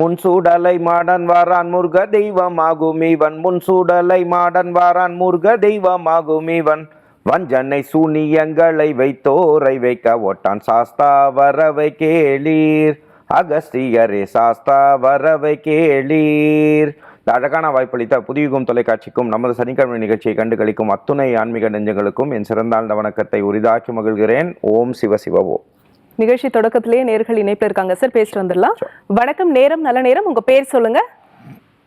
முன்சூடலை modern வாரான் முருக தெய்வமாகும் இவன். முன்சூடலை modern வாரான் முருக தெய்வமாகும் இவன். வஞ்சனை சூனியங்களை வைத்தோரை வைக்க ஒட்டான் சாஸ்தா வரவை கேளீர். அகஸ்தியரே சாஸ்தா வரவை கேளீர். இந்த அழகான வாய்ப்பளித்த புதியுகம் தொலைக்காட்சிக்கும் நமது சனிக்கிழமை நிகழ்ச்சியை கண்டு கழிக்கும் அத்துணை ஆன்மீக நெஞ்சங்களுக்கும் என் சிறந்தாழ்ந்த வணக்கத்தை உரிதாக்கி மகிழ்கிறேன். ஓம் சிவ சிவ ஓம் நிகழ்ச்சி தொடக்கத்திலேயே நேர்கள் இணைப்புல இருக்காங்க. சார் பேசிட்டு வந்துடலாம். வணக்கம். நேரம் நல்ல நேரம். உங்க பேர் சொல்லுங்க.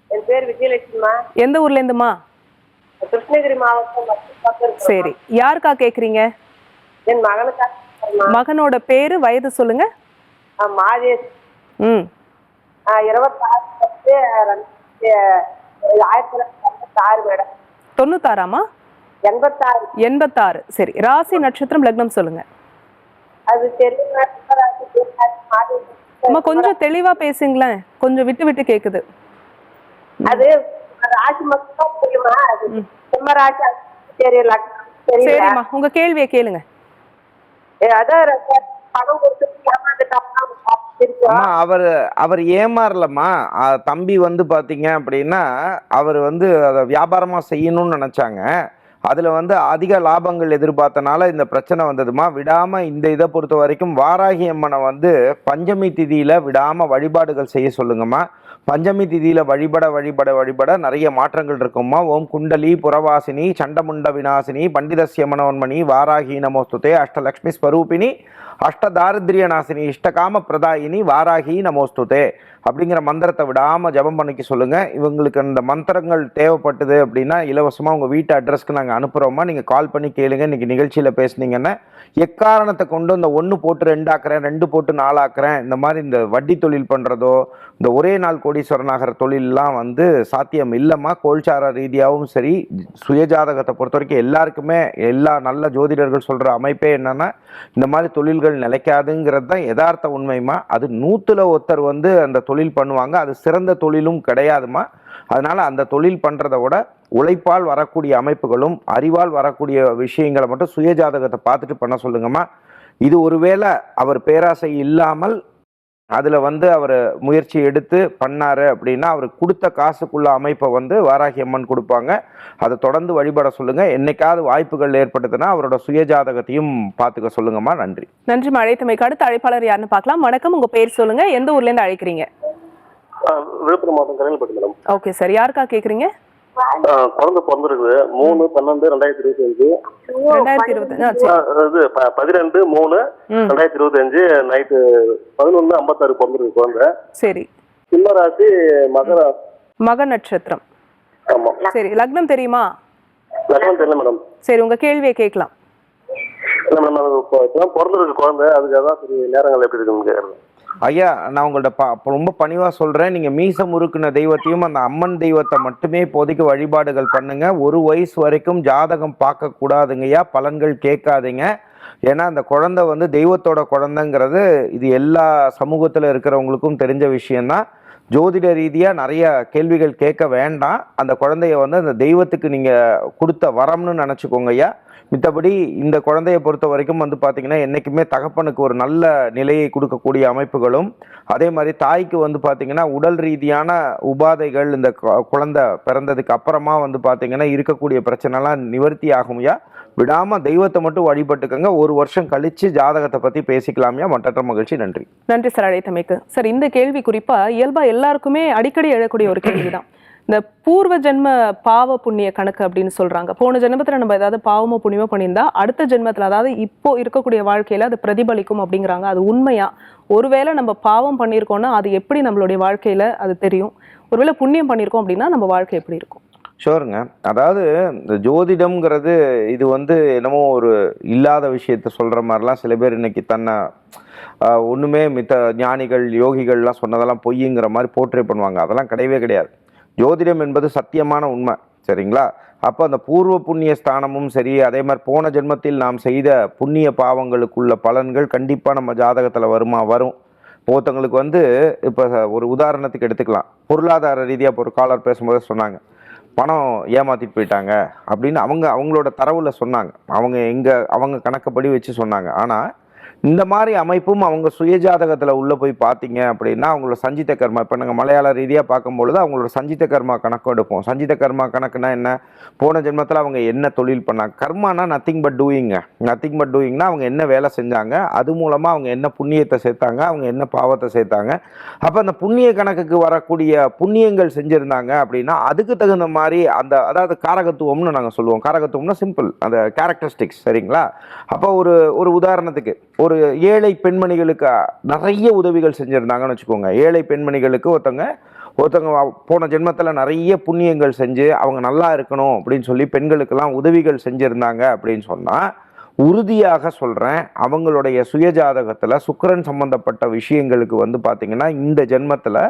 என் பேர் விஜயலட்சுமிமா. எந்த ஊர்ல இருந்துமா? கிருஷ்ணகிரி மாவட்டம். சரி. யாருக்கா கேக்குறீங்க? என் இருக்கிறேம்மா. மகனோட பேரு வயது சொல்லுங்க. ஆ, மாதேஷ். ம். ஆ, இருபத்தாறு ஆயிரத்தி தொள்ளாயிரத்தி மேடம். தொண்ணூத்தாறாமா? எண்பத்தாறு. எண்பத்தாறு. சரி. ராசி நட்சத்திரம் லக்னம் சொல்லுங்க. அது. அம்மா கொஞ்சம் தெளிவா பேசுங்களேன். கொஞ்சம் விட்டு விட்டு கேக்குது. அது ராசி மட்டும் தெரியுமா? அது சிம்மராசி அது தெரியல. சரிம்மா. உங்க கேள்வியை கேளுங்க. அதான் பணம் கொடுத்து அவர் அவர் ஏமாறலம்மா. தம்பி வந்து பாத்தீங்க அப்படின்னா அவர் வந்து அதை வியாபாரமா செய்யணும்னு நினைச்சாங்க. அதில் வந்து அதிக லாபங்கள் எதிர்பார்த்தனால இந்த பிரச்சனை வந்ததுமா? விடாமல் இந்த இதை பொறுத்த வரைக்கும் வாராகி அம்மனை வந்து பஞ்சமி திதியில் விடாமல் வழிபாடுகள் செய்ய சொல்லுங்கம்மா. பஞ்சமி திதியில் வழிபட வழிபட வழிபட நிறைய மாற்றங்கள் இருக்கும்மா. ஓம் குண்டலி புறவாசினி சண்டமுண்ட விநாசினி பண்டிதஸ்ய மனோன்மணி வாராகி நமோஸ்துதே அஷ்டலக்ஷ்மி ஸ்வரூபிணி அஷ்டதாரித்ரிய நாசினி இஷ்டகாம பிரதாயினி வாராகி நமோஸ்துதே அப்படிங்கிற மந்திரத்தை விடாமல் ஜெபம் பண்ணிக்க சொல்லுங்கள் இவங்களுக்கு அந்த மந்திரங்கள் தேவைப்பட்டது அப்படின்னா இலவசமாக உங்கள் வீட்டு அட்ரஸ்க்கு நாங்கள் அனுப்புகிறோமா நீங்கள் கால் பண்ணி கேளுங்க. இன்றைக்கி நிகழ்ச்சியில் பேசுனீங்கன்னா எக்காரணத்தை கொண்டு இந்த ஒன்று போட்டு ரெண்டாக்குறேன் ரெண்டு போட்டு நாலாக்குறேன் இந்த மாதிரி இந்த வட்டி தொழில் பண்ணுறதோ இந்த ஒரே நாள் கொடி ஆகிற தொழிலெலாம் வந்து சாத்தியம் இல்லைம்மா. கோல்சார ரீதியாகவும் சரி சுயஜாதகத்தை பொறுத்த வரைக்கும் எல்லாருக்குமே எல்லா நல்ல ஜோதிடர்கள் சொல்கிற அமைப்பே என்னென்னா இந்த மாதிரி தொழில்கள் நிலைக்காதுங்கிறது தான் யதார்த்த உண்மைமா அது நூற்றில் ஒருத்தர் வந்து அந்த தொழில் பண்ணுவாங்க. அது சிறந்த தொழிலும் கிடையாதுமா அதனால் அந்த தொழில் பண்ணுறத விட உழைப்பால் வரக்கூடிய அமைப்புகளும் அறிவால் வரக்கூடிய விஷயங்களை மட்டும் சுயஜாதகத்தை பார்த்துட்டு பண்ண சொல்லுங்கம்மா. இது ஒருவேளை அவர் பேராசை இல்லாமல் அதில் வந்து அவர் முயற்சி எடுத்து பண்ணாரு அப்படின்னா அவர் கொடுத்த காசுக்குள்ள அமைப்பை வந்து வாராகி அம்மன் கொடுப்பாங்க. அதை தொடர்ந்து வழிபட சொல்லுங்க. என்னைக்காவது வாய்ப்புகள் ஏற்பட்டதுன்னா அவரோட சுயஜாதகத்தையும் பார்த்துக்க சொல்லுங்கம்மா. நன்றி. நன்றி அழைத்தமைக்கு அடுத்த அழைப்பாளர் யாருன்னு பார்க்கலாம். வணக்கம். உங்க பேர் சொல்லுங்க. எந்த ஊர்ல இருந்து அழைக்கிறீங்க? விழுப்புரம் மாவட்டம் ஓகே சார். யாருக்கா கேக்குறீங்க? ஆ, குழந்தை பிறந்திருக்குது. மூணு பன்னெண்டு ரெண்டாயிரத்தி இருபத்தி அஞ்சு ரெண்டாயிரத்தி இருபத்தஞ்சு ஆ, சரி. இது ப- பதிரெண்டு மூணு ரெண்டாயிரத்தி இருபத்தி அஞ்சு நைட்டு பதினொன்று ஐம்பத்தாறு பிறந்திருக்கு குழந்தை. சரி. சிம்ம ராசி மகர மக நட்சத்திரம். ஆமா. சரி லக்னம் தெரியுமா? லக்னம் தெரியல மேடம். சரி உங்க கேள்வியை கேட்கலாம். இல்லை அது இப்போ பிறந்திருக்கு குழந்தை அதுக்காக தான் சரி நேரங்கள் எப்படி இருக்குன்னு ஐயா நான் உங்கள்ட்ட ப ரொம்ப பணிவாக சொல்கிறேன் நீங்கள் மீச முறுக்குன தெய்வத்தையும் அந்த அம்மன் தெய்வத்தை மட்டுமே இப்போதைக்கு வழிபாடுகள் பண்ணுங்க. ஒரு வயசு வரைக்கும் ஜாதகம் பார்க்கக்கூடாதுங்கய்யா பலன்கள் கேட்காதீங்க. ஏன்னா அந்த குழந்தை வந்து தெய்வத்தோட குழந்தைங்கிறது இது எல்லா சமூகத்தில் இருக்கிறவங்களுக்கும் தெரிஞ்ச விஷயம்தான். ஜோதிட ரீதியாக நிறைய கேள்விகள் கேட்க வேண்டாம். அந்த குழந்தைய வந்து அந்த தெய்வத்துக்கு நீங்கள் கொடுத்த வரம்னு நினச்சிக்கோங்க ஐயா. மித்தபடி இந்த குழந்தையை பொறுத்த வரைக்கும் வந்து பார்த்தீங்கன்னா என்றைக்குமே தகப்பனுக்கு ஒரு நல்ல நிலையை கொடுக்கக்கூடிய அமைப்புகளும் அதே மாதிரி தாய்க்கு வந்து பார்த்தீங்கன்னா உடல் ரீதியான உபாதைகள் இந்த கு- குழந்தை பிறந்ததுக்கு அப்புறமா வந்து பார்த்தீங்கன்னா இருக்கக்கூடிய பிரச்சனைலாம் நிவர்த்தி ஆகும்யா? விடாமல் தெய்வத்தை மட்டும் வழிபட்டுக்கங்க. ஒரு வருஷம் கழிச்சு ஜாதகத்தை பற்றி பேசிக்கலாமையா. மற்றற்ற மகிழ்ச்சி. நன்றி. நன்றி சார் அழைத்தமைக்கு சார் இந்த கேள்வி குறிப்பாக இயல்பாக எல்லாருக்குமே அடிக்கடி எழக்கூடிய ஒரு கேள்வி தான் இந்த பூர்வ ஜென்ம பாவ புண்ணிய கணக்கு அப்படின்னு சொல்றாங்க. போன ஜென்மத்தில் நம்ம ஏதாவது பாவமோ புண்ணியமோ பண்ணியிருந்தா அடுத்த ஜென்மத்தில் அதாவது இப்போ இருக்கக்கூடிய வாழ்க்கையில் அது பிரதிபலிக்கும் அப்படிங்கிறாங்க. அது உண்மையா? ஒருவேளை நம்ம பாவம் பண்ணியிருக்கோம்னா அது எப்படி நம்மளுடைய வாழ்க்கையில் அது தெரியும்? ஒருவேளை புண்ணியம் பண்ணியிருக்கோம் அப்படின்னா நம்ம வாழ்க்கை எப்படி இருக்கும்? ஷோருங்க. அதாவது இந்த ஜோதிடம்ங்கிறது இது வந்து என்னமோ ஒரு இல்லாத விஷயத்த சொல்கிற மாதிரிலாம் சில பேர் இன்னைக்கு தன்னை ஒன்றுமே மித்த ஞானிகள் யோகிகள்லாம் சொன்னதெல்லாம் பொய்யுங்கிற மாதிரி போர்ட்ரே பண்ணுவாங்க. அதெல்லாம் கிடையவே கிடையாது. ஜோதிடம் என்பது சத்தியமான உண்மை சரிங்களா? அப்போ அந்த பூர்வ புண்ணிய ஸ்தானமும் சரி அதே மாதிரி போன ஜென்மத்தில் நாம் செய்த புண்ணிய பாவங்களுக்குள்ள பலன்கள் கண்டிப்பாக நம்ம ஜாதகத்தில் வருமா வரும். ஒருத்தவங்களுக்கு வந்து இப்போ ஒரு உதாரணத்துக்கு எடுத்துக்கலாம். பொருளாதார ரீதியாக இப்போ ஒரு காலர் பேசும்போது சொன்னாங்க பணம் ஏமாற்றிட்டு போயிட்டாங்க அப்படின்னு அவங்க அவங்களோட தரவில் சொன்னாங்க. அவங்க எங்கள் அவங்க கணக்குப்படி வச்சு சொன்னாங்க. ஆனால் இந்த மாதிரி அமைப்பும் அவங்க சுயஜாதகத்தில் உள்ளே போய் பார்த்தீங்க அப்படின்னா அவங்களோட சஞ்சித கர்மா இப்போ நாங்கள் மலையாள ரீதியாக பார்க்கும்பொழுது அவங்களோட சஞ்சித கர்மா கணக்கு எடுப்போம். சஞ்சித கர்மா கணக்குனா என்ன? போன ஜென்மத்தில் அவங்க என்ன தொழில் பண்ணாங்க? கர்மானா nothing but doing nothing but டூயிங்னா அவங்க என்ன வேலை செஞ்சாங்க? அது மூலமாக அவங்க என்ன புண்ணியத்தை சேர்த்தாங்க? அவங்க என்ன பாவத்தை சேர்த்தாங்க? அப்போ அந்த புண்ணிய கணக்குக்கு வரக்கூடிய புண்ணியங்கள் செஞ்சுருந்தாங்க அப்படின்னா அதுக்கு தகுந்த மாதிரி அந்த அதாவது காரகத்துவம்னு நாங்கள் சொல்லுவோம். காரகத்துவம்னா சிம்பிள் அந்த கேரக்டரிஸ்டிக்ஸ் சரிங்களா? அப்போ ஒரு ஒரு உதாரணத்துக்கு. ஒரு ஏழை பெண்மணிகளுக்கு நிறைய உதவிகள் செஞ்சுருந்தாங்கன்னு வச்சுக்கோங்க. ஏழை பெண்மணிகளுக்கு ஒருத்தங்க ஒருத்தங்க போன ஜென்மத்தில் நிறைய புண்ணியங்கள் செஞ்சு அவங்க நல்லா இருக்கணும் அப்படின்னு சொல்லி பெண்களுக்கெல்லாம் உதவிகள் செஞ்சுருந்தாங்க அப்படின்னு சொன்னால் உறுதியாக சொல்கிறேன் அவங்களுடைய சுயஜாதகத்தில் சுக்கரன் சம்பந்தப்பட்ட விஷயங்களுக்கு வந்து பார்த்திங்கன்னா இந்த ஜென்மத்தில்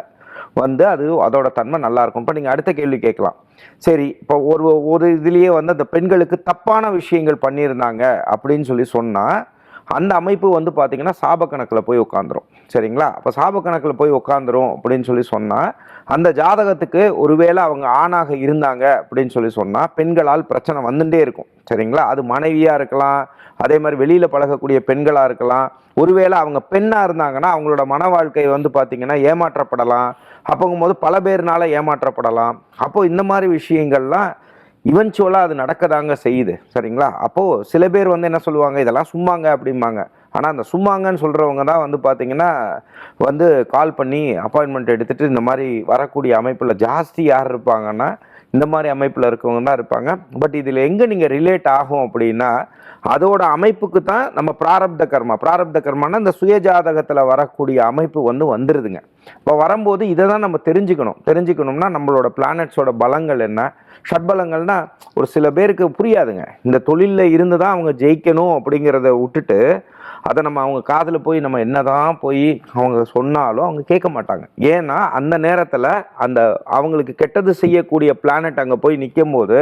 வந்து அது அதோட தன்மை நல்லாயிருக்கும் இப்போ நீங்கள் அடுத்த கேள்வி கேட்கலாம். சரி இப்போ ஒரு ஒரு இதுலேயே வந்து அந்த பெண்களுக்கு தப்பான விஷயங்கள் பண்ணியிருந்தாங்க அப்படின்னு சொல்லி சொன்னால் அந்த அமைப்பு வந்து பார்த்திங்கன்னா சாபக்கணக்கில் போய் உட்காந்துரும் சரிங்களா? அப்போ சாபக்கணக்கில் போய் உட்காந்துரும் அப்படின்னு சொல்லி சொன்னால் அந்த ஜாதகத்துக்கு ஒருவேளை அவங்க ஆணாக இருந்தாங்க அப்படின்னு சொல்லி சொன்னால் பெண்களால் பிரச்சனை வந்துட்டே இருக்கும். சரிங்களா? அது மனைவியாக இருக்கலாம் அதே மாதிரி வெளியில் பழகக்கூடிய பெண்களாக இருக்கலாம். ஒருவேளை அவங்க பெண்ணாக இருந்தாங்கன்னா அவங்களோட மன வாழ்க்கை வந்து பார்த்திங்கன்னா ஏமாற்றப்படலாம். அப்போங்கும்போது பல பேர்னால ஏமாற்றப்படலாம். அப்போது இந்த மாதிரி விஷயங்கள்லாம் இவென்ச்சுவலாக அது நடக்கதாங்க செய்யுது. சரிங்களா? அப்போது சில பேர் வந்து என்ன சொல்லுவாங்க? இதெல்லாம் சும்மாங்க அப்படிம்பாங்க. ஆனால் அந்த சும்மாங்கன்னு சொல்கிறவங்க தான் வந்து பார்த்தீங்கன்னா வந்து கால் பண்ணி அப்பாயின்மெண்ட் எடுத்துகிட்டு இந்த மாதிரி வரக்கூடிய அமைப்பில் ஜாஸ்தி யார் இருப்பாங்கன்னா இந்த மாதிரி அமைப்பில் இருக்கவங்க தான் இருப்பாங்க. பட் இதில் எங்கே நீங்கள் ரிலேட் ஆகும் அப்படின்னா அதோட அமைப்புக்கு தான் நம்ம பிராரப்த கர்மா. பிராரப்த கர்மானா இந்த சுயஜாதகத்தில் வரக்கூடிய அமைப்பு வந்து வந்துடுதுங்க இப்போ வரும்போது இதை தான் நம்ம தெரிஞ்சுக்கணும். தெரிஞ்சுக்கணும்னா நம்மளோட பிளானட்ஸோட பலங்கள் என்ன? ஷட்பலங்கள்னா ஒரு சில பேருக்கு புரியாதுங்க. இந்த தொழிலில் இருந்து தான் அவங்க ஜெயிக்கணும் அப்படிங்கிறத விட்டுட்டு அதை நம்ம அவங்க காதில் போய் நம்ம என்னதான் போய் அவங்க சொன்னாலும் அவங்க கேட்க மாட்டாங்க. ஏன்னா அந்த நேரத்தில் அந்த அவங்களுக்கு கெட்டது செய்யக்கூடிய பிளானட் அங்கே போய் நிற்கும் போது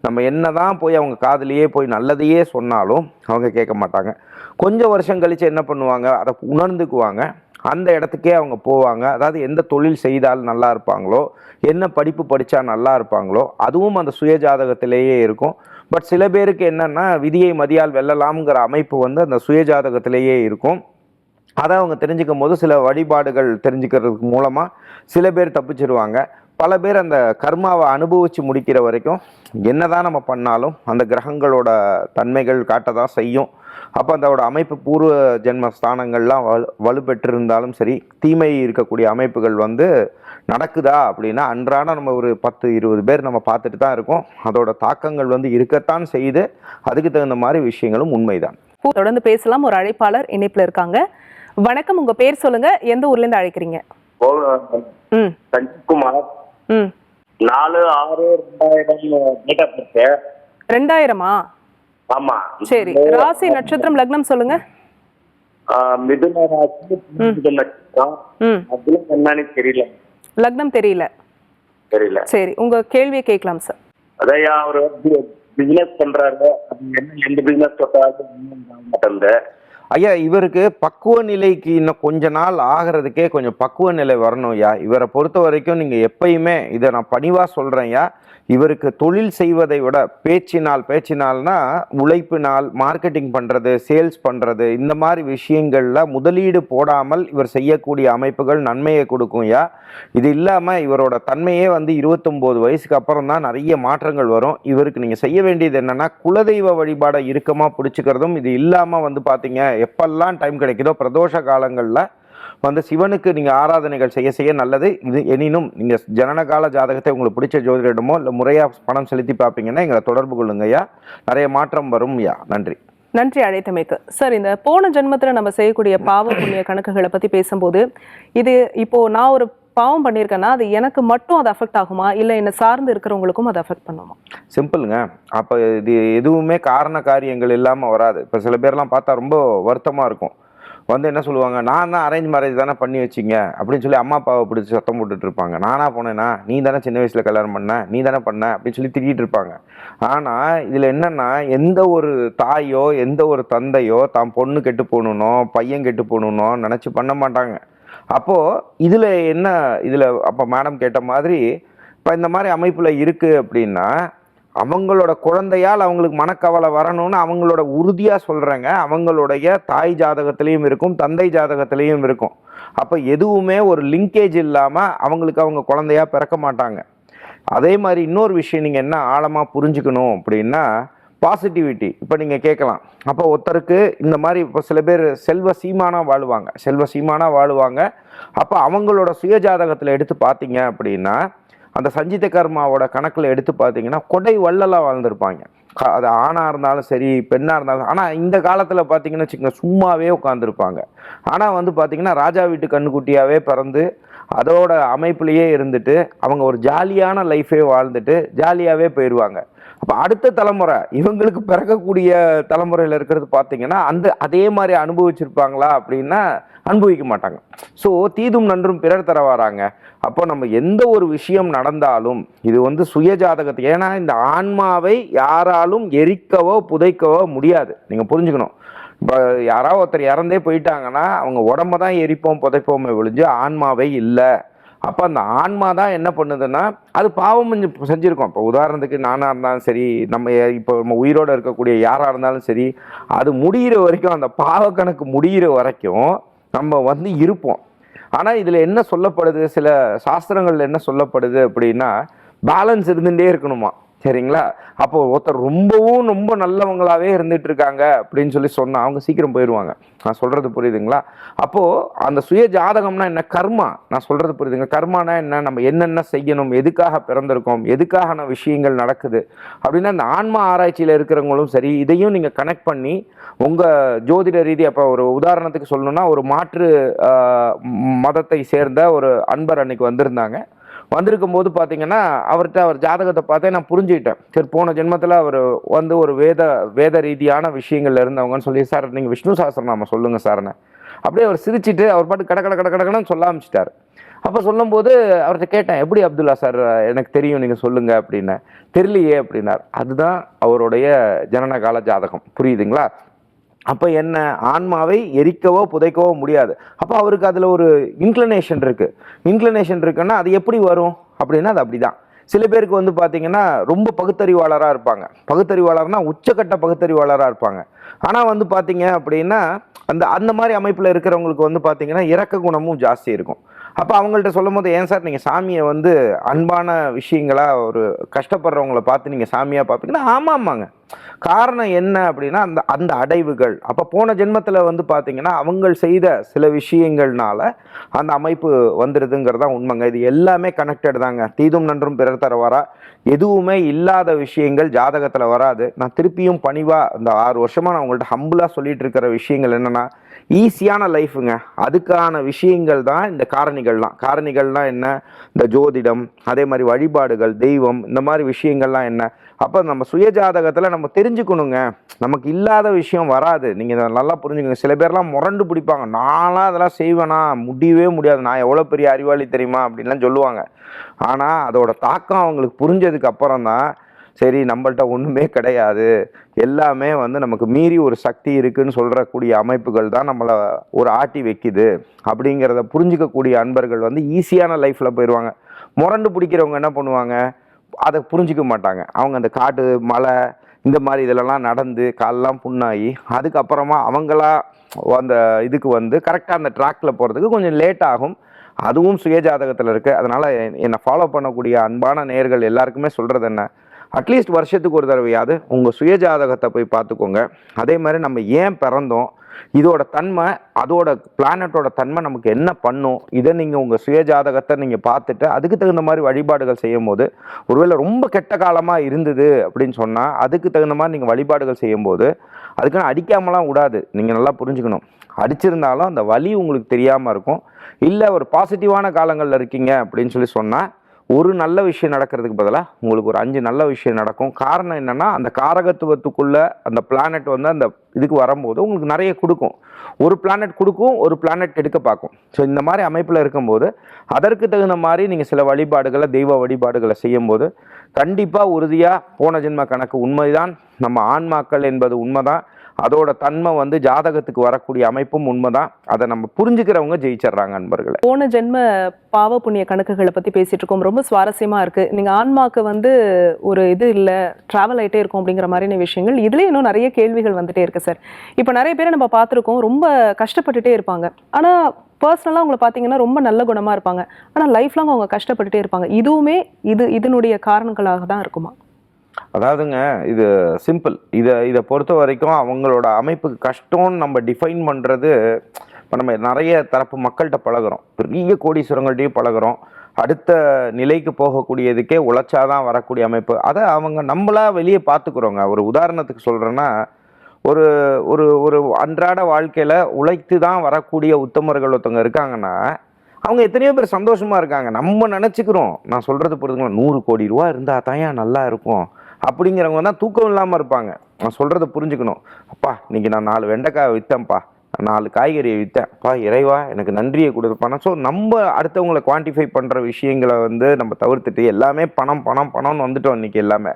நம்ம என்னதான் போய் அவங்க காதிலேயே போய் நல்லதையே சொன்னாலும் அவங்க கேட்க மாட்டாங்க. கொஞ்சம் வருஷம் கழித்து என்ன பண்ணுவாங்க? அதை உணர்ந்துக்குவாங்க. அந்த இடத்துக்கே அவங்க போவாங்க. அதாவது எந்த தொழில் செய்தால் நல்லா இருப்பாங்களோ என்ன படிப்பு படித்தா நல்லா இருப்பாங்களோ அதுவும் அந்த சுய ஜாதகத்திலேயே இருக்கும். பட் சில பேருக்கு என்னென்னா விதியை மதியால் வெல்லலாம்ங்கிற அமைப்பு வந்து அந்த சுய ஜாதகத்திலேயே இருக்கும். அதை அவங்க தெரிஞ்சுக்கும் போது சில வழிபாடுகள் தெரிஞ்சுக்கிறதுக்கு மூலமாக சில பேர் தப்பிச்சிருவாங்க. பல பேர் அந்த கர்மாவை அனுபவித்து முடிக்கிற வரைக்கும் என்னதான் நம்ம பண்ணாலும் அந்த கிரகங்களோட தன்மைகள் காட்ட தான் செய்யும். அப்போ அதோட அமைப்பு பூர்வ ஜென்ம ஸ்தானங்கள்லாம் வலு வலுப்பெற்றிருந்தாலும் சரி தீமை இருக்கக்கூடிய அமைப்புகள் வந்து நடக்குதா அப்படின்னா அன்றாட நம்ம ஒரு பத்து இருபது பேர் நம்ம பார்த்துட்டு தான் இருக்கோம். அதோட தாக்கங்கள் வந்து இருக்கத்தான் செய்யுது. அதுக்கு தகுந்த மாதிரி விஷயங்களும் உண்மைதான். தொடர்ந்து பேசலாம். ஒரு அழைப்பாளர் இணைப்புல இருக்காங்க. வணக்கம். உங்க பேர் சொல்லுங்க. எந்த ஊர்ல இருந்து அழைக்கிறீங்க? ம். சஞ்சித்குமார் ம் நாலு ஆறு ரெண்டாயிரம் டேட் ஆஃப் பர்த் ரெண்டாயிரமா? ஆமா. சரி. ராசி நட்சத்திரம் லக்னம் சொல்லுங்க. மிதுன ராசி மிதுன நட்சத்திரம். என்னன்னு தெரியல. லக்னம் தெரியல. தெரியல. சரி உங்க கேள்வியை கேட்கலாம் சார் அதையா அவர் பிசினஸ் பண்றாரு. அது என்ன எந்த பிசினஸ் தொட்டாலும் மாட்டேன் ஐயா இவருக்கு பக்குவ நிலைக்கு இன்னும் கொஞ்ச நாள் ஆகிறதுக்கே கொஞ்சம் பக்குவ நிலை வரணும் ஐயா. இவரை பொறுத்த வரைக்கும் நீங்கள் எப்பயுமே இதை நான் பணிவாக சொல்கிறேன் ஐயா. இவருக்கு தொழில் செய்வதை விட பேச்சினால் பேச்சினால்னா உழைப்பினால் மார்க்கெட்டிங் பண்ணுறது சேல்ஸ் பண்ணுறது இந்த மாதிரி விஷயங்களில் முதலீடு போடாமல் இவர் செய்யக்கூடிய அமைப்புகள் நன்மையை கொடுக்கும் யா. இது இல்லாமல் இவரோட தன்மையே வந்து இருபத்தொம்போது வயசுக்கு அப்புறம் தான் நிறைய மாற்றங்கள் வரும். இவருக்கு நீங்கள் செய்ய வேண்டியது என்னென்னா குலதெய்வ வழிபாடை இறுக்கமாக பிடிச்சிக்கிறதும் இது இல்லாமல் வந்து பார்த்தீங்க எப்பெல்லாம் டைம் கிடைக்குதோ பிரதோஷ காலங்களில் வந்து சிவனுக்கு நீங்கள் ஆராதனைகள் செய்ய செய்ய நல்லது. இது எனினும் நீங்கள் ஜனனகால ஜாதகத்தை உங்களுக்கு பிடிச்ச ஜோதிடமோ இல்லை முறையாக பணம் செலுத்தி பார்ப்பீங்கன்னா எங்களை தொடர்பு கொள்ளுங்க ஐயா நிறைய மாற்றம் வரும் ஐயா நன்றி. நன்றி அழைத்தமைக்கு சார் இந்த போன ஜென்மத்துல நம்ம செய்யக்கூடிய பாவ புண்ணிய கணக்குகளை பத்தி பேசும்போது இது இப்போ நான் ஒரு பாவம் பண்ணியிருக்கேன்னா அது எனக்கு மட்டும் அது அஃபெக்ட் ஆகுமா? இல்லை என்னை சார்ந்து இருக்கிறவங்களுக்கும் அது அஃபெக்ட் பண்ணுமா? சிம்பிளுங்க அப்போ இது எதுவுமே காரண காரியங்கள் இல்லாமல் வராது. இப்போ சில பேர்லாம் பார்த்தா ரொம்ப வருத்தமாக இருக்கும். வந்து என்ன சொல்லுவாங்க நான் தான் அரேஞ்ச் மேரேஜ் தானே பண்ணி வச்சிங்க அப்படின்னு சொல்லி அம்மா அப்பாவை பிடிச்சி சத்தம் போட்டுட்டு இருப்பாங்க. நானாக போனேன்னா நீ தானே சின்ன வயசில் கல்யாணம் பண்ண? நீ தானே பண்ண? அப்படின்னு சொல்லி திட்டிகிட்டு இருப்பாங்க. ஆனால் இதில் என்னென்னா எந்த ஒரு தாயோ எந்த ஒரு தந்தையோ தான் பொண்ணு கெட்டு போகணுன்னோ பையன் கெட்டு போகணுன்னோ நினச்சி பண்ண மாட்டாங்க. அப்போது இதில் என்ன இதில் அப்போ மேடம் கேட்ட மாதிரி இப்போ இந்த மாதிரி அமைப்பில் இருக்குது அப்படின்னா அவங்களோட குழந்தையால் அவங்களுக்கு மனக்கவலை வரணும்னு அவங்களோட உறுதியாக சொல்கிறாங்க அவங்களுடைய தாய் ஜாதகத்திலையும் இருக்கும் தந்தை ஜாதகத்திலையும் இருக்கும். அப்போ எதுவுமே ஒரு லிங்கேஜ் இல்லாமல் அவங்களுக்கு அவங்க குழந்தையா பிறக்க மாட்டாங்க. அதே மாதிரி இன்னொரு விஷயம் நீங்கள் என்ன ஆழமாக புரிஞ்சுக்கணும் அப்படின்னா பாசிட்டிவிட்டி இப்போ நீங்கள் கேட்கலாம். அப்போ ஒருத்தருக்கு இந்த மாதிரி இப்போ சில பேர் செல்வ சீமானாக வாழுவாங்க. செல்வ சீமானாக வாழுவாங்க. அப்போ அவங்களோட சுயஜாதகத்தில் எடுத்து பார்த்தீங்க அப்படின்னா அந்த சஞ்சித கர்மாவோட கணக்கில் எடுத்து பார்த்தீங்கன்னா கொடை வள்ளலாக வாழ்ந்திருப்பாங்க. அது ஆணாக இருந்தாலும் சரி பெண்ணாக இருந்தாலும் ஆனால் இந்த காலத்தில் பார்த்தீங்கன்னு வச்சுக்கோங்க சும்மாவே உட்காந்துருப்பாங்க ஆனால் வந்து பார்த்திங்கன்னா ராஜா வீட்டு கண்ணுக்குட்டியாகவே பிறந்து அதோட அமைப்புலேயே இருந்துட்டு அவங்க ஒரு ஜாலியான லைஃபே வாழ்ந்துட்டு ஜாலியாகவே போயிடுவாங்க அப்போ அடுத்த தலைமுறை இவங்களுக்கு பிறக்கக்கூடிய தலைமுறையில் இருக்கிறது பார்த்தீங்கன்னா அந்த அதே மாதிரி அனுபவிச்சிருப்பாங்களா அப்படின்னா அனுபவிக்க மாட்டாங்க. ஸோ தீதும் நன்றும் பிறர் தர வராங்க. அப்போ நம்ம எந்த ஒரு விஷயம் நடந்தாலும் இது வந்து சுயஜாதகத்தை ஏன்னா இந்த ஆன்மாவை யாராலும் எரிக்கவோ புதைக்கவோ முடியாது. நீங்கள் புரிஞ்சுக்கணும். இப்போ யாராவது ஒருத்தர் இறந்தே போயிட்டாங்கன்னா அவங்க உடம்ப தான் எரிப்போம் புதைப்போமே ஒழிஞ்சு ஆன்மாவை இல்லை. அப்போ அந்த ஆன்மா தான் என்ன பண்ணுதுன்னா அது பாவம் செஞ்சுருக்கோம். இப்போ உதாரணத்துக்கு நானாக இருந்தாலும் சரி நம்ம இப்போ நம்ம உயிரோடு இருக்கக்கூடிய யாராக இருந்தாலும் சரி அது முடிகிற வரைக்கும் அந்த பாவ கணக்கு முடிகிற வரைக்கும் நம்ம வந்து இருப்போம். ஆனால் இதில் என்ன சொல்லப்படுது? சில சாஸ்திரங்களில் என்ன சொல்லப்படுது அப்படின்னா பேலன்ஸ் இருந்துகிட்டே இருக்கணுமா? சரிங்களா? அப்போ ஒருத்தர் ரொம்பவும் ரொம்ப நல்லவங்களாவே இருந்துட்டு இருக்காங்க அப்படின்னு சொல்லி சொன்னா அவங்க சீக்கிரம் போயிடுவாங்க நான் சொல்றது புரியுதுங்களா? அப்போ அந்த சுய ஜாதகம்னா என்ன? கர்மா. நான் சொல்றது புரியுதுங்க. கர்மானா என்ன? நம்ம என்னென்ன செய்யணும்? எதுக்காக பிறந்திருக்கோம்? எதுக்கான விஷயங்கள் நடக்குது? அப்படின்னா அந்த ஆன்மா ஆராய்ச்சியில் இருக்கிறவங்களும் சரி இதையும் நீங்க கனெக்ட் பண்ணி உங்க ஜோதிட ரீதி அப்போ ஒரு உதாரணத்துக்கு சொல்லணும்னா ஒரு மாற்று மதத்தை சேர்ந்த ஒரு அன்பர் அன்னைக்கு வந்திருந்தாங்க. வந்திருக்கும் போது பார்த்தீங்கன்னா அவர்கிட்ட அவர் ஜாதகத்தை பார்த்தே நான் புரிஞ்சுக்கிட்டேன். சரி போன ஜென்மத்தில் அவர் வந்து ஒரு வேத வேத ரீதியான விஷயங்கள்ல இருந்தவங்கன்னு சொல்லி சார் நீங்கள் விஷ்ணு சாஸ்திரநாம சொல்லுங்க சார்னு அப்படியே அவர் சிரிச்சிட்டு அவர் பாட்டு கட கட கட கடன்னு சொல்ல ஆரம்பிச்சிட்டார். அப்போ சொல்லும்போது அவர்கிட்ட கேட்டேன் எப்படி அப்துல்லா சார் எனக்கு தெரியும் நீங்கள் சொல்லுங்க அப்படின்னு. தெரியலையே அப்படின்னார். அதுதான் அவருடைய ஜனனகால ஜாதகம். புரியுதுங்களா? அப்போ என்ன? ஆன்மாவை எரிக்கவோ புதைக்கவோ முடியாது. அப்போ அவருக்கு அதில் ஒரு இன்க்ளனேஷன் இருக்குது இன்க்ளனேஷன் இருக்குன்னா அது எப்படி வரும்? அப்படின்னா அது அப்படிதான். சில பேருக்கு வந்து பார்த்தீங்கன்னா ரொம்ப பகுத்தறிவாளராக இருப்பாங்க. பகுத்தறிவாளர்னா உச்சக்கட்ட பகுத்தறிவாளராக இருப்பாங்க. ஆனால் வந்து பார்த்தீங்க அப்படின்னா அந்த அந்த மாதிரி அமைப்பில் இருக்கிறவங்களுக்கு வந்து பார்த்தீங்கன்னா இறக்க குணமும் ஜாஸ்தி இருக்கும். அப்போ அவங்கள்ட்ட சொல்லும் போது ஏன் சார் நீங்கள் சாமியை வந்து அன்பான விஷயங்களாக ஒரு கஷ்டப்படுறவங்கள பார்த்து நீங்கள் சாமியாக பார்ப்பீங்கன்னா? ஆமாம் ஆமாங்க காரணம் என்ன அப்படின்னா அந்த அந்த அடைவுகள். அப்போ போன ஜென்மத்தில் வந்து பார்த்தீங்கன்னா அவங்க செய்த சில விஷயங்கள்னால அந்த அமைப்பு வந்துடுதுங்கிறது தான் உண்மைங்க. இது எல்லாமே கனெக்டட் தாங்க. தீதும் நன்றும் பிறர் தர வரா எதுவுமே இல்லாத விஷயங்கள் ஜாதகத்தில் வராது. நான் திருப்பியும் பணிவாக இந்த ஆறு வருஷமாக நான் உங்கள்கிட்ட ஹம்புலாக சொல்லிட்டு இருக்கிற விஷயங்கள் என்னென்னா ஈஸியான லைஃபுங்க. அதுக்கான விஷயங்கள் தான் இந்த காரணிகள்லாம். காரணிகள்லாம் என்ன? இந்த ஜோதிடம் அதே மாதிரி வழிபாடுகள் தெய்வம் இந்த மாதிரி விஷயங்கள்லாம் என்ன? அப்போ நம்ம சுயஜாதகத்தில் நம்ம தெரிஞ்சுக்கணுங்க. நமக்கு இல்லாத விஷயம் வராது. நீங்கள் நல்லா புரிஞ்சுக்கோங்க. சில பேர்லாம் முரண்டு பிடிப்பாங்க. நான்லாம் அதெல்லாம் செய்வேனா? முடியவே முடியாது. நான் எவ்வளோ பெரிய அறிவாளி தெரியுமா? அப்படின்லாம் சொல்லுவாங்க. ஆனால் அதோட தாக்கம் அவங்களுக்கு புரிஞ்சதுக்கு அப்புறம் தான் சரி நம்மள்ட்ட ஒன்றுமே கிடையாது. எல்லாமே வந்து நமக்கு மீறி ஒரு சக்தி இருக்குன்னு சொல்கிறக்கூடிய அமைப்புகள் தான் நம்மளை ஒரு ஆட்டி வைக்குது. அப்படிங்கிறத புரிஞ்சிக்கக்கூடிய அன்பர்கள் வந்து ஈஸியான லைஃப்பில் போயிடுவாங்க முரண்டு பிடிக்கிறவங்க என்ன பண்ணுவாங்க? அதை புரிஞ்சிக்க மாட்டாங்க. அவங்க அந்த காட்டு மலை இந்த மாதிரி இதிலெல்லாம் நடந்து காலெல்லாம் புண்ணாகி அதுக்கப்புறமா அவங்களா அந்த இதுக்கு வந்து கரெக்டாக அந்த ட்ராக்ல போகிறதுக்கு கொஞ்சம் லேட் ஆகும். அதுவும் சுயஜாதகத்தில் இருக்குது அதனால் என்னை ஃபாலோ பண்ணக்கூடிய அன்பான நேர்கள் எல்லாருக்குமே சொல்கிறது என்ன? அட்லீஸ்ட் வருஷத்துக்கு ஒரு தடவையாவது உங்கள் சுயஜாதகத்தை போய் பார்த்துக்கோங்க. அதே மாதிரி நம்ம ஏன் பிறந்தோம்? இதோட தன்மை அதோட பிளானட்டோட தன்மை நமக்கு என்ன பண்ணும்? இதை நீங்கள் உங்கள் சுயஜாதகத்தை நீங்கள் பார்த்துட்டு அதுக்கு தகுந்த மாதிரி வழிபாடுகள் செய்யும் போது ஒருவேளை ரொம்ப கெட்ட காலமாக இருந்தது அப்படின்னு சொன்னால் அதுக்கு தகுந்த மாதிரி நீங்கள் வழிபாடுகள் செய்யும்போது அதுக்குன்னு அடிக்காமலாம் விடாது. நீங்கள் நல்லா புரிஞ்சுக்கணும். அடிச்சிருந்தாலும் அந்த வலி உங்களுக்கு தெரியாமல் இருக்கும். இல்லை ஒரு பாசிட்டிவான காலங்களில் இருக்கீங்க அப்படின்னு சொல்லி சொன்னால் ஒரு நல்ல விஷயம் நடக்கிறதுக்கு பதிலாக உங்களுக்கு ஒரு அஞ்சு நல்ல விஷயம் நடக்கும். காரணம் என்னன்னா அந்த காரகத்துவத்துக்குள்ள அந்த பிளானட் வந்து அந்த இதுக்கு வரும்போது உங்களுக்கு நிறைய கொடுக்கும். ஒரு பிளானட் கொடுக்கும் ஒரு பிளானட் எடுக்க பார்க்கும். ஸோ இந்த மாதிரி அமைப்பில் இருக்கும்போது அதற்கு தகுந்த மாதிரி நீங்கள் சில வழிபாடுகளை தெய்வ வழிபாடுகளை செய்யும்போது கண்டிப்பாக உறுதியாக போன ஜென்ம கணக்கு உண்மைதான். நம்ம ஆன்மாக்கள் என்பது உண்மைதான். அதோட தன்மை வந்து ஜாதகத்துக்கு வரக்கூடிய அமைப்பும் உண்மைதான். அதை நம்ம புரிஞ்சுக்கிறவங்க ஜெயிச்சிடுறாங்க அன்பர்களை. போன ஜென்ம பாவ புண்ணிய கணக்குகளை பத்தி பேசிட்டு இருக்கோம். ரொம்ப சுவாரஸ்யமா இருக்கு. நீங்க ஆன்மாக்கு வந்து ஒரு இது இல்ல டிராவல் ஆயிட்டே இருக்கும் அப்படிங்கிற மாதிரியான விஷயங்கள். இதுலயே இன்னும் நிறைய கேள்விகள் வந்துட்டே இருக்கு சார் இப்போ நிறைய பேரை நம்ம பார்த்துருக்கோம். ரொம்ப கஷ்டப்பட்டுட்டே இருப்பாங்க. ஆனா பர்சனலாக அவங்கள பார்த்தீங்கன்னா ரொம்ப நல்ல குணமாக இருப்பாங்க. ஆனால் லைஃப் லாங் அவங்க கஷ்டப்பட்டுட்டே இருப்பாங்க. இதுவுமே இது இதனுடைய காரணங்களாக தான் இருக்குமா? அதாவதுங்க இது சிம்பிள் இதை இதை பொறுத்த வரைக்கும் அவங்களோட அமைப்புக்கு கஷ்டம்னு நம்ம டிஃபைன் பண்ணுறது இப்போ நம்ம நிறைய தரப்பு மக்கள்கிட்ட பழகுறோம். பெரிய கோடீஸ்வரங்கள்ட்டையும் பழகுறோம். அடுத்த நிலைக்கு போகக்கூடியதுக்கே உழைச்சாதான் வரக்கூடிய அமைப்பு. அதை அவங்க நம்மளா வெளியே பார்த்துக்குறோங்க. ஒரு உதாரணத்துக்கு சொல்கிறேன்னா ஒரு ஒரு ஒரு அன்றாட வாழ்க்கையில் உழைத்து தான் வரக்கூடிய உத்தமர்கள் ஒருத்தவங்க இருக்காங்கன்னா அவங்க எத்தனையோ பேர் சந்தோஷமாக இருக்காங்க. நம்ம நினச்சிக்கிறோம். நான் சொல்கிறது பொறுத்துக்கலாம் நூறு கோடி ரூபா இருந்தால் தான் ஏன் நல்லா இருக்கும். அப்படிங்கிறவங்க தான் தூக்கம் இல்லாமல் இருப்பாங்க. நான் சொல்கிறத புரிஞ்சுக்கணும். அப்பா இன்னைக்கு நான் நாலு வெண்டைக்காய் விற்றேன்ப்பா நாலு காய்கறியை விற்றேன் அப்பா இறைவா எனக்கு நன்றியை கொடுப்பானா ஸோ நம்ம அடுத்தவங்களை குவான்டிஃபை பண்ணுற விஷயங்களை வந்து நம்ம தவிர்த்துட்டு எல்லாமே பணம் பணம் பணம்னு வந்துட்டோம் இன்னைக்கு எல்லாமே.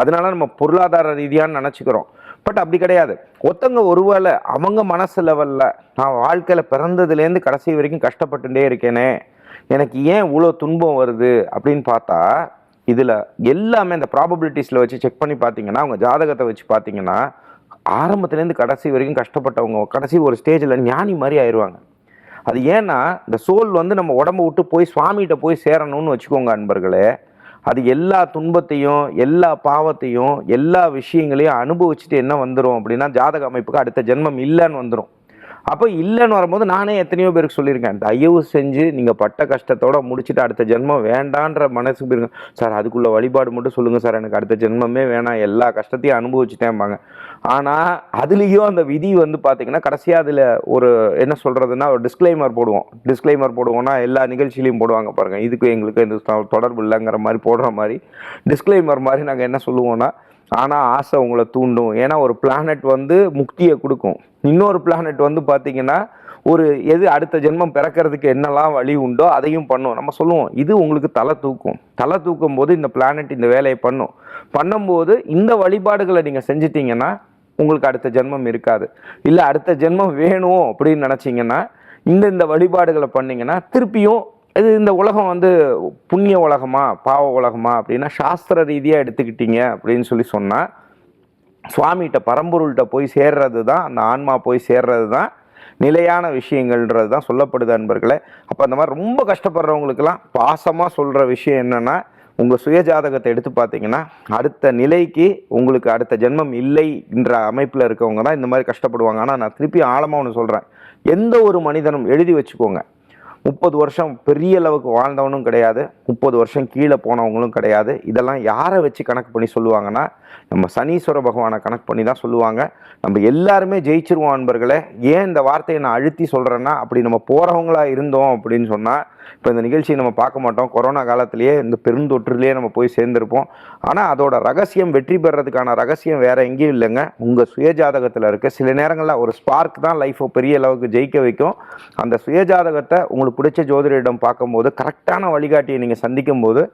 அதனால நம்ம பொருளாதார ரீதியான்னு நினச்சிக்கிறோம். பட் அப்படி கிடையாது. ஒருத்தவங்க ஒருவேளை அவங்க மனசு லெவலில் நான் வாழ்க்கையில் பிறந்ததுலேருந்து கடைசி வரைக்கும் கஷ்டப்பட்டுட்டே இருக்கேனே. எனக்கு ஏன் இவ்வளோ துன்பம் வருது அப்படின்னு பார்த்தா இதில் எல்லாமே இந்த ப்ராபபிலிட்டிஸில் வச்சு செக் பண்ணி பார்த்தீங்கன்னா அவங்க ஜாதகத்தை வச்சு பார்த்தீங்கன்னா ஆரம்பத்துலேருந்து கடைசி வரைக்கும் கஷ்டப்பட்டவங்க கடைசி ஒரு ஸ்டேஜில் ஞானி மாதிரி ஆயிடுவாங்க அது ஏன்னா இந்த சோல் வந்து நம்ம உடம்ப விட்டு போய் சுவாமிகிட்ட போய் சேரணும்னு வச்சுக்கோங்க அன்பர்களே. அது எல்லா துன்பத்தையும் எல்லா பாவத்தையும் எல்லா விஷயங்களையும் அனுபவிச்சுட்டு என்ன வந்துடும் அப்படின்னா ஜாதக அமைப்புக்கு அடுத்த ஜென்மம் இல்லைன்னு வந்துடும் அப்போ இல்லைன்னு வரும்போது நானே எத்தனையோ பேருக்கு சொல்லியிருக்கேன் தயவு செஞ்சு நீங்கள் பட்ட கஷ்டத்தோட முடிச்சுட்டு அடுத்த ஜென்மம் வேண்டான்ற மனசுக்கு போயிருங்க. சார் அதுக்குள்ள வழிபாடு மட்டும் சொல்லுங்கள் சார் எனக்கு அடுத்த ஜென்மமே வேணாம் எல்லா கஷ்டத்தையும் அனுபவிச்சுட்டேன்பாங்க ஆனால் அதுலேயும் அந்த விதி வந்து பார்த்திங்கன்னா கடைசியாக அதில் ஒரு என்ன சொல்கிறதுனா ஒரு டிஸ்க்ளைமர் போடுவோம். டிஸ்க்ளைமர் போடுவோம்னா எல்லா நிகழ்ச்சியிலையும் போடுவாங்க பாருங்கள் இதுக்கு எங்களுக்கு எந்த தொடர்பு இல்லைங்கிற மாதிரி போடுற மாதிரி டிஸ்க்ளைமர் மாதிரி நாங்கள் என்ன சொல்லுவோம்னா ஆனால் ஆசை உங்களை தூண்டும். ஏன்னா ஒரு பிளானட் வந்து முக்தியை கொடுக்கும். இன்னொரு பிளானட் வந்து பார்த்தீங்கன்னா ஒரு எது அடுத்த ஜென்மம் பிறக்கிறதுக்கு என்னெல்லாம் வழி உண்டோ அதையும் பண்ணும். நம்ம சொல்லுவோம் இது உங்களுக்கு தலை தூக்கும். தலை தூக்கும் போது இந்த பிளானட் இந்த வேலையை பண்ணும். பண்ணும்போது இந்த வழிபாடுகளை நீங்கள் செஞ்சிட்டிங்கன்னா உங்களுக்கு அடுத்த ஜென்மம் இருக்காது. இல்லை அடுத்த ஜென்மம் வேணும் அப்படின்னு நினச்சிங்கன்னா இந்த இந்த வழிபாடுகளை பண்ணீங்கன்னா திருப்பியும் இது இந்த உலகம் வந்து புண்ணிய உலகமா பாவ உலகமா அப்படின்னா சாஸ்திர ரீதியாக எடுத்துக்கிட்டீங்க அப்படின்னு சொல்லி சொன்னால் சுவாமிகிட்ட பரம்பொருள்கிட்ட போய் சேர்றது தான் அந்த ஆன்மா போய் சேர்றது தான் நிலையான விஷயங்கள்ன்றது தான் சொல்லப்படுது அன்பர்களே. அப்போ அந்த மாதிரி ரொம்ப கஷ்டப்படுறவங்களுக்கெல்லாம் பாசமாக சொல்கிற விஷயம் என்னென்னா உங்கள் சுயஜாதகத்தை எடுத்து பார்த்தீங்கன்னா அடுத்த நிலைக்கு உங்களுக்கு அடுத்த ஜென்மம் இல்லை என்ற அமைப்பில் இருக்கவங்க தான் இந்த மாதிரி கஷ்டப்படுவாங்க. ஆனால் நான் திருப்பி ஆழமாக ஒன்று சொல்கிறேன் எந்த ஒரு மனிதனும் எழுதி வச்சுக்கோங்க. முப்பது வருஷம் பெரிய அளவுக்கு வாழ்ந்தவனும் கிடையாது. முப்பது வருஷம் கீழே போனவங்களும் கிடையாது. இதெல்லாம் யாரை வச்சு கணக்கு பண்ணி சொல்லுவாங்கன்னா நம்ம சனீஸ்வர பகவானை கணக்கு பண்ணி தான் சொல்லுவாங்க. நம்ம எல்லாருமே ஜெயிச்சிருவோம் அன்பர்களே. ஏன் இந்த வார்த்தையை நான் அழுத்தி சொல்கிறேன்னா அப்படி நம்ம போகிறவங்களா இருந்தோம் அப்படின்னு சொன்னால் இப்போ இந்த நிகழ்ச்சியை நம்ம பார்க்க மாட்டோம். கொரோனா காலத்திலேயே இந்த பெருந்தொற்றுலேயே நம்ம போய் சேர்ந்திருப்போம். ஆனால் அதோட ரகசியம் வெற்றி பெறதுக்கான ரகசியம் வேறு எங்கேயும் இல்லைங்க. உங்கள் சுயஜாதகத்தில் இருக்க சில நேரங்களில் ஒரு ஸ்பார்க் தான் லைஃப்பை பெரிய அளவுக்கு ஜெயிக்க வைக்கும். அந்த சுயஜாதகத்தை உங்களுக்கு பிடிச்ச ஜோதிடரிடம் பார்க்கும்போது கரெக்டான வழிகாட்டியை நீங்கள் சந்திக்கும் போது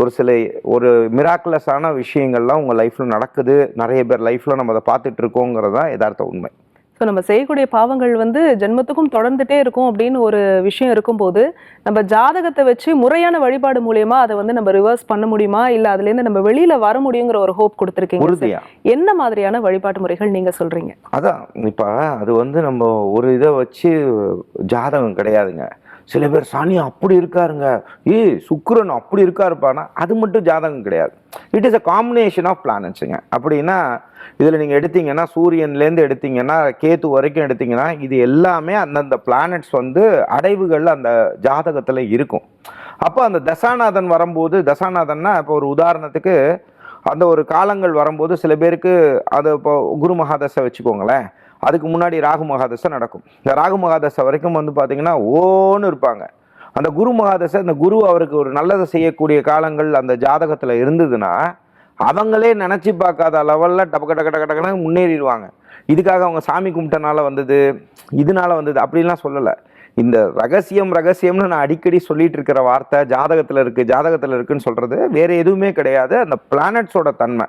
ஒரு சில ஒரு மிராக்குலஸான விஷயங்கள்லாம் உங்கள் லைஃப்பில் நடக்குது. நிறைய பேர் லைஃப்பில் நம்ம அதை பார்த்துட்டு இருக்கோங்கிறது தான் யதார்த்த உண்மை. ஸோ நம்ம செய்யக்கூடிய பாவங்கள் வந்து ஜென்மத்துக்கும் தொடர்ந்துட்டே இருக்கும் அப்படின்னு ஒரு விஷயம் இருக்கும்போது நம்ம ஜாதகத்தை வச்சு முறையான வழிபாடு மூலியமா அதை வந்து நம்ம ரிவர்ஸ் பண்ண முடியுமா? இல்ல அதுல இருந்து நம்ம வெளியில வர முடியுங்கிற ஒரு ஹோப் கொடுத்துருக்கீங்க என்ன மாதிரியான வழிபாட்டு முறைகள் நீங்க சொல்றீங்க? அதான் இப்போ அது வந்து நம்ம ஒரு இதை வச்சு ஜாதகம் கிடையாதுங்க. சில பேர் சனி அப்படி இருக்காருங்க. ஏய் சுக்கரன் அப்படி இருக்காருப்பானா? அது மட்டும் ஜாதகம் கிடையாது. It is a combination of பிளானட்ஸுங்க அப்படின்னா இதில் நீங்கள் எடுத்தீங்கன்னா சூரியன்லேருந்து எடுத்தீங்கன்னா கேத்து வரைக்கும் எடுத்தீங்கன்னா இது எல்லாமே அந்தந்த பிளானட்ஸ் வந்து அடைவுகள் அந்த ஜாதகத்தில் இருக்கும். அப்போ அந்த தசாநாதன் வரும்போது தசாநாதன்னா இப்போ ஒரு உதாரணத்துக்கு அந்த ஒரு காலங்கள் வரும்போது சில பேருக்கு அது இப்போ குரு மகாதசை வச்சுக்கோங்களேன். அதுக்கு முன்னாடி ராகு மகாதசை நடக்கும். இந்த ராகு மகாதசை வரைக்கும் வந்து பார்த்தீங்கன்னா ஓன்னு இருப்பாங்க. அந்த குரு மகாதசை அந்த குரு அவருக்கு ஒரு நல்லதை செய்யக்கூடிய காலங்கள் அந்த ஜாதகத்தில் இருந்ததுன்னா அவங்களே நினச்சி பார்க்காத லெவலில் டபக்க டக்க டக்க டக்குன்னு முன்னேறிடுவாங்க. இதுக்காக அவங்க சாமி கும்பிட்டனால வந்தது இதனால வந்தது அப்படின்லாம் சொல்லலை. இந்த ரகசியம் ரகசியம்னு நான் அடிக்கடி சொல்லிட்டு இருக்கிற வார்த்தை ஜாதகத்தில் இருக்குது ஜாதகத்தில் இருக்குன்னு சொல்கிறது வேறு எதுவுமே கிடையாது. அந்த பிளானட்ஸோட தன்மை.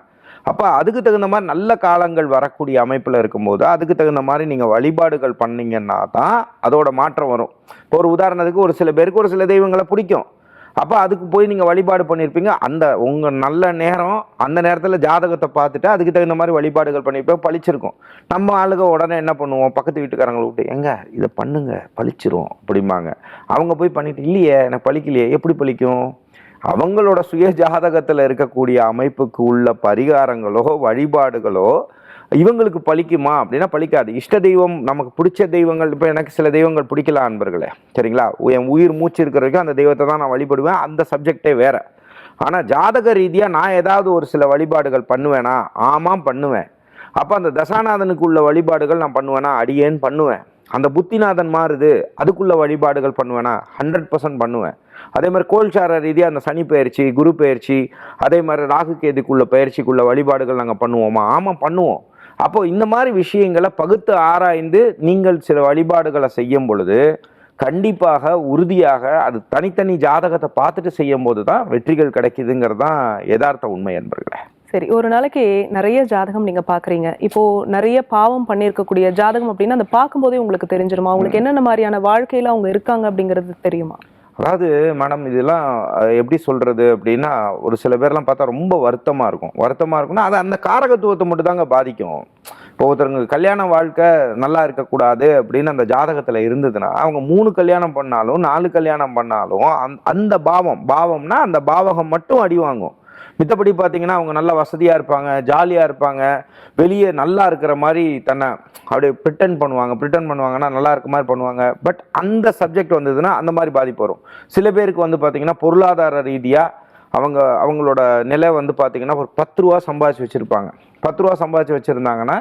அப்போ அதுக்கு தகுந்த மாதிரி நல்ல காலங்கள் வரக்கூடிய அமைப்பில் இருக்கும்போது அதுக்கு தகுந்த மாதிரி நீங்கள் வழிபாடுகள் பண்ணீங்கன்னா தான் அதோட மாற்றம் வரும். இப்போ ஒரு உதாரணத்துக்கு ஒரு சில பேருக்கு ஒரு சில தெய்வங்களை பிடிக்கும். அப்போ அதுக்கு போய் நீங்கள் வழிபாடு பண்ணியிருப்பீங்க அந்த உங்கள் நல்ல நேரம் அந்த நேரத்தில் ஜாதகத்தை பார்த்துட்டு அதுக்கு தகுந்த மாதிரி வழிபாடுகள் பண்ணியிருப்போம் பழிச்சிருக்கும். நம்ம ஆளுங்க உடனே என்ன பண்ணுவோம்? பக்கத்து வீட்டுக்காரங்களை விட்டு எங்க இதை பண்ணுங்க பளிச்சிரும் அப்படிம்பாங்க. அவங்க போய் பண்ணிட்டு இல்லையே எனக்கு பழிக்கலையே எப்படி பழிக்கும்? அவங்களோட சுய ஜாதகத்தில் இருக்கக்கூடிய அமைப்புக்கு உள்ள பரிகாரங்களோ வழிபாடுகளோ இவங்களுக்கு பலிக்குமா அப்படின்னா பலிக்காது இஷ்ட தெய்வம் நமக்கு பிடிச்ச தெய்வங்கள் இப்போ எனக்கு சில தெய்வங்கள் பிடிக்கல அன்பர்களே. சரிங்களா? என் உயிர் மூச்சு இருக்கிற வரைக்கும் அந்த தெய்வத்தை தான் நான் வழிபடுவேன். அந்த சப்ஜெக்டே வேற. ஆனால் ஜாதக ரீதியாக நான் ஏதாவது ஒரு சில வழிபாடுகள் பண்ணுவேனா? ஆமாம் பண்ணுவேன். அப்போ அந்த தசாநாதனுக்கு உள்ள வழிபாடுகள் நான் பண்ணுவேனா? அடியேன்னு பண்ணுவேன். அந்த புத்திநாதன் மாறுது. அதுக்குள்ள வழிபாடுகள் பண்ணுவேனா? ஹண்ட்ரட் பர்சன்ட் பண்ணுவேன். அதே மாதிரி கோல்சார ரீதியாக அந்த சனி பயிற்சி குரு பயிற்சி அதே மாதிரி ராகு கேதுக்குள்ள பயிற்சிக்குள்ள வழிபாடுகள் நாங்கள் பண்ணுவோமா? ஆமாம் பண்ணுவோம். அப்போ இந்த மாதிரி விஷயங்களை பகுத்து ஆராய்ந்து நீங்கள் சில வழிபாடுகளை செய்யும் பொழுது கண்டிப்பாக உறுதியாக அது தனித்தனி ஜாதகத்தை பார்த்துட்டு செய்யும் போது தான் வெற்றிகள் கிடைக்குதுங்கிறது தான் யதார்த்த உண்மை என்பர்களே. சரி ஒரு நாளைக்கு நிறைய ஜாதகம் நீங்க பாக்குறீங்க இப்போ நிறைய பாவம் பண்ணியிருக்கக்கூடிய ஜாதகம் அப்படின்னா அந்த பார்க்கும்போதே உங்களுக்கு தெரிஞ்சிருமா? உங்களுக்கு என்னென்ன மாதிரியான வாழ்க்கையில அவங்க இருக்காங்க அப்படிங்கிறது தெரியுமா? அதாவது மேடம் இதெல்லாம் எப்படி சொல்கிறது அப்படின்னா ஒரு சில பேர்லாம் பார்த்தா ரொம்ப வருத்தமாக இருக்கும். வருத்தமாக இருக்கும்னா அது அந்த காரகத்துவத்தை மட்டும் தாங்க பாதிக்கும். இப்போ ஒருத்தருங்க கல்யாண வாழ்க்கை நல்லா இருக்கக்கூடாது அப்படின்னு அந்த ஜாதகத்தில் இருந்ததுன்னா அவங்க மூணு கல்யாணம் பண்ணாலும் நாலு கல்யாணம் பண்ணாலும் அந் அந்த பாவம் பாவம்னா அந்த பாவகம் மட்டும் அடி வாங்கும். மித்தபடி பார்த்தீங்கன்னா அவங்க நல்லா வசதியாக இருப்பாங்க ஜாலியாக இருப்பாங்க. வெளியே நல்லா இருக்கிற மாதிரி தன்னை அப்படியே ப்ரிட்டன் பண்ணுவாங்க. ப்ரிட்டன் பண்ணுவாங்கன்னா நல்லா இருக்க மாதிரி பண்ணுவாங்க. பட் அந்த சப்ஜெக்ட் வந்ததுன்னா அந்த மாதிரி பாதிப்பு வரும். சில பேருக்கு வந்து பார்த்தீங்கன்னா பொருளாதார ரீதியாக அவங்க அவங்களோட நிலை வந்து பார்த்தீங்கன்னா ஒரு பத்து ரூபா சம்பாதிச்சு வச்சுருப்பாங்க. பத்து ரூபா சம்பாதிச்சு வச்சுருந்தாங்கன்னா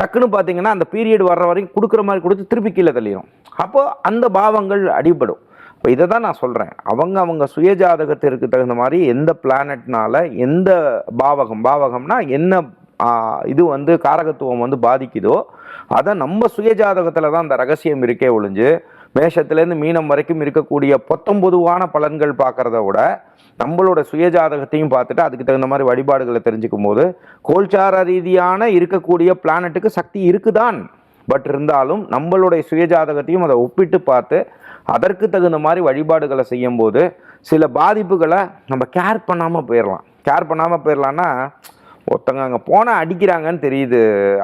டக்குன்னு பார்த்தீங்கன்னா அந்த பீரியட் வர்ற வரைக்கும் கொடுக்குற மாதிரி கொடுத்து திருப்பி கீழே தள்ளிடும் அப்போது அந்த பாவங்கள் அடிபடும். இப்போ இதை தான் நான் சொல்கிறேன் அவங்க அவங்க சுயஜாதகத்திற்கு தகுந்த மாதிரி எந்த பிளானட்னால எந்த பாவகம் பாவகம்னா என்ன இது வந்து காரகத்துவம் வந்து பாதிக்குதோ அதை நம்ம சுயஜாதகத்தில் தான் அந்த ரகசியம் இருக்கே ஒழிஞ்சு மேஷத்துலேருந்து மீனம் வரைக்கும் இருக்கக்கூடிய பொத்தம்பொதுவான பலன்கள் பார்க்குறத விட நம்மளோட சுயஜாதகத்தையும் பார்த்துட்டு அதுக்கு தகுந்த மாதிரி வழிபாடுகளை தெரிஞ்சுக்கும் போது கோல்சார ரீதியான இருக்கக்கூடிய பிளானட்டுக்கு சக்தி இருக்குதான். பட் இருந்தாலும் நம்மளுடைய சுயஜாதகத்தையும் அதை ஒப்பிட்டு பார்த்து அதற்கு தகுந்த மாதிரி வழிபாடுகளை செய்யும்போது சில பாதிப்புகளை நம்ம கேர் பண்ணாமல் போயிடலாம் கேர் பண்ணாமல் போயிடலான்னா ஒருத்தங்க அங்கே போனால் அடிக்கிறாங்கன்னு தெரியுது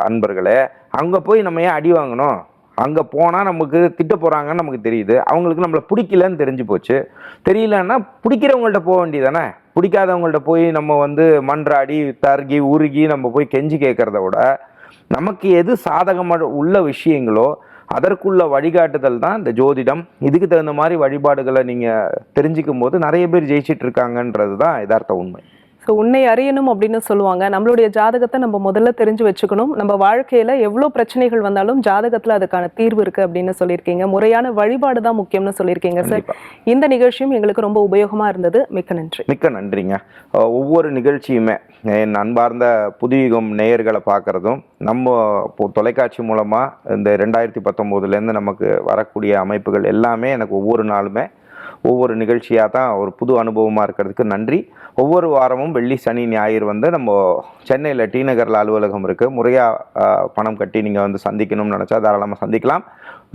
அன்பர்களே. அங்கே போய் நம்ம ஏன் அடி வாங்கணும்? அங்கே போனால் நமக்கு திட்ட போகிறாங்கன்னு நமக்கு தெரியுது. அவங்களுக்கு நம்மளை பிடிக்கலன்னு தெரிஞ்சு போச்சு. தெரியலன்னா பிடிக்கிறவங்கள்ட்ட போக வேண்டியதானே பிடிக்காதவங்கள்ட்ட போய் நம்ம வந்து மன்றாடி தருகி உருகி நம்ம போய் கெஞ்சி கேட்குறத விட நமக்கு எது சாதகமாக உள்ள விஷயங்களோ அதற்குள்ள வழிகாட்டுதல் தான் இந்த ஜோதிடம். இதுக்கு தகுந்த மாதிரி வழிபாடுகளை நீங்கள் தெரிஞ்சிக்கும் போது நிறைய பேர் ஜெயிச்சிட்டு இருக்காங்கன்றது தான் யதார்த்த உண்மை. ஸோ உன்னை அறியணும் அப்படின்னு சொல்லுவாங்க. நம்மளுடைய ஜாதகத்தை நம்ம முதல்ல தெரிஞ்சு வச்சுக்கணும். நம்ம வாழ்க்கையில எவ்வளோ பிரச்சனைகள் வந்தாலும் ஜாதகத்துல அதுக்கான தீர்வு இருக்கு அப்படின்னு சொல்லியிருக்கீங்க. முறையான வழிபாடு தான் முக்கியம்னு சொல்லியிருக்கீங்க சார். இந்த நிகழ்ச்சியும் எங்களுக்கு ரொம்ப உபயோகமா இருந்தது. மிக்க நன்றி. மிக்க நன்றிங்க. ஒவ்வொரு நிகழ்ச்சியுமே என் அன்பார்ந்த புதுயுகம் நேயர்களை பார்க்குறதும் நம்ம இப்போ தொலைக்காட்சி மூலமாக இந்த ரெண்டாயிரத்தி பத்தொம்போதுலேருந்து நமக்கு வரக்கூடிய அமைப்புகள் எல்லாமே எனக்கு ஒவ்வொரு நாளுமே ஒவ்வொரு நிகழ்ச்சியாக தான் ஒரு புது அனுபவமாக இருக்கிறதுக்கு நன்றி. ஒவ்வொரு வாரமும் வெள்ளி சனி ஞாயிறு வந்து நம்ம சென்னையில் டி நகரில் அலுவலகம் இருக்குது முறையாக பணம் கட்டி நீங்கள் வந்து சந்திக்கணும்னு நினச்சா தாராளமாக சந்திக்கலாம்.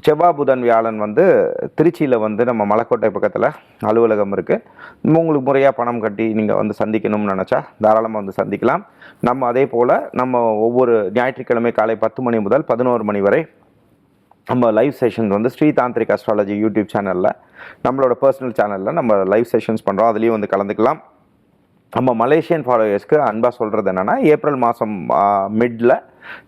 செவ்வாய் புதன் வியாழன் வந்து திருச்சியில் வந்து நம்ம மலைக்கோட்டை பக்கத்தில் அலுவலகம் இருக்குது உங்களுக்கு முறையாக பணம் கட்டி நீங்கள் வந்து சந்திக்கணும்னு நினச்சா தாராளமாக வந்து சந்திக்கலாம். நம்ம அதே போல் நம்ம ஒவ்வொரு ஞாயிற்றுக்கிழமை காலை பத்து மணி முதல் பதினோரு மணி வரை நம்ம லைவ் செஷன்ஸ் வந்து ஸ்ரீ தாந்திரிக் அஸ்ட்ராலஜி யூடியூப் சேனலில் நம்மளோட பர்சனல் சேனலில் நம்ம லைவ் செஷன்ஸ் பண்ணுறோம் அதுலேயும் வந்து கலந்துக்கலாம். நம்ம மலேசியன் ஃபாலோயர்ஸ்க்கு அன்பாக சொல்கிறது என்னென்னா ஏப்ரல் மாதம் மிட்டில்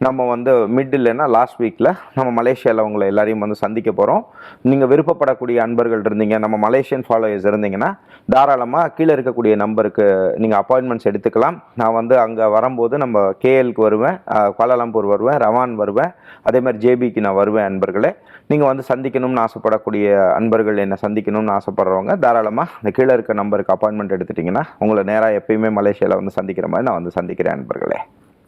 நம்ம வந்து மிட் இல்லைன்னா லாஸ்ட் வீக்கில் நம்ம மலேசியாவில் உங்களை எல்லாரையும் வந்து சந்திக்க போகிறோம் நீங்கள் விருப்பப்படக்கூடிய அன்பர்கள் இருந்தீங்க நம்ம மலேசியன் ஃபாலோயர்ஸ் இருந்தீங்கன்னா தாராளமாக கீழே இருக்கக்கூடிய நம்பருக்கு நீங்கள் அப்பாயின்மெண்ட்ஸ் எடுத்துக்கலாம். நான் வந்து அங்கே வரும்போது நம்ம கேஎல்க்கு வருவேன் கோலாலம்பூர் வருவேன் ரவான் வருவேன் அதே மாதிரி ஜேபிக்கு நான் வருவேன் அன்பர்களே. நீங்கள் வந்து சந்திக்கணும்னு ஆசைப்படக்கூடிய அன்பர்கள் என்னை சந்திக்கணும்னு ஆசைப்படுறவங்க தாராளமாக இந்த கீழே இருக்க நம்பருக்கு அப்பாயின்மெண்ட் எடுத்துட்டிங்கன்னா உங்களை நேராக எப்பயுமே மலேசியாவில் வந்து சந்திக்கிற மாதிரி நான் வந்து சந்திக்கிறேன் அன்பர்களே.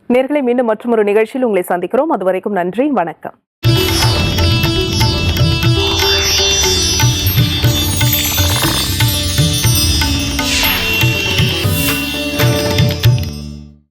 நேர்களை மீண்டும் மற்றொரு நிகழ்ச்சியில் உங்களை சந்திக்கிறோம். அதுவரைக்கும் நன்றி வணக்கம்.